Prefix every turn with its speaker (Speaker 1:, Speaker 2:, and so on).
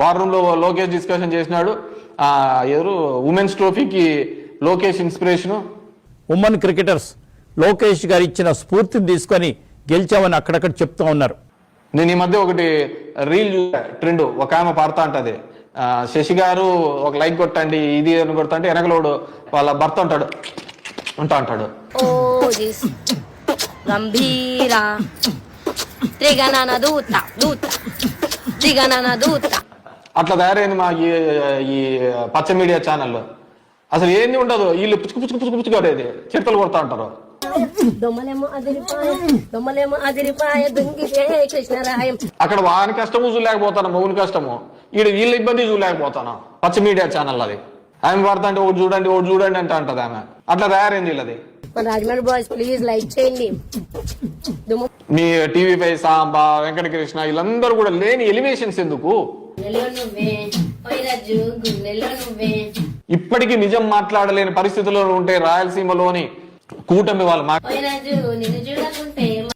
Speaker 1: War రూమ్లో Lokesh discussion చేసినాడు. ఆ ఎవరు women's ట్రోఫీకి Lokesh inspiration
Speaker 2: women cricketers Lokesh garu ఇచ్చిన స్ఫూర్తిని తీసుకొని గెలిచామని అక్కడక్కడ చెప్తా ఉన్నారు.
Speaker 1: నేను ఈ మధ్య ఒకటి రీల్ చూసా ట్రెండ్. ఒక ఆమె పాడుతా అంటది శశి గారు ఒక లైక్ కొట్టండి ఇది అని కొడతా వెనకలోడు వాళ్ళ భర్త ఉంటాడు. ఉంటా అంటాడు
Speaker 3: ఓజిస్ గంభీర. త్రిగణన దూత దూత. త్రిగణన దూత.
Speaker 1: అట్లా తయారైంది మా ఈ ఈ పచ్చ మీడియా ఛానల్లో. అసలు ఏంది ఉండదు వీళ్ళు పుచ్చుకు పుచ్చుకు పుచ్చుకు పుచ్చుకు కొట్టేది చిడతలు కొడతా ఉంటారు అక్కడ వాని కష్టము చూడలేకపోతాను మగుని కష్టము. ఈడు వీళ్ళ ఇబ్బంది చూడలేకపోతాను. పచ్చ మీడియా ఛానల్ అది. ఆమె పడతా అంటే ఒకటి చూడండి ఒకటి చూడండి అంటే అంటది ఆమె. అట్లా తయారైంది వీళ్ళది.
Speaker 3: మన రాజమండ్రి బాయ్స్ ప్లీజ్ లైక్ చేయండి. దుమ్ము
Speaker 1: మీ టీవీ పై సాంబా వెంకటకృష్ణ వీళ్ళందరూ కూడా లేని ఎలివేషన్స్ ఎందుకు? ఇప్పటికీ నిజం మాట్లాడలేని పరిస్థితుల్లో ఉంటే రాయలసీమలోని కూటమి వాళ్ళు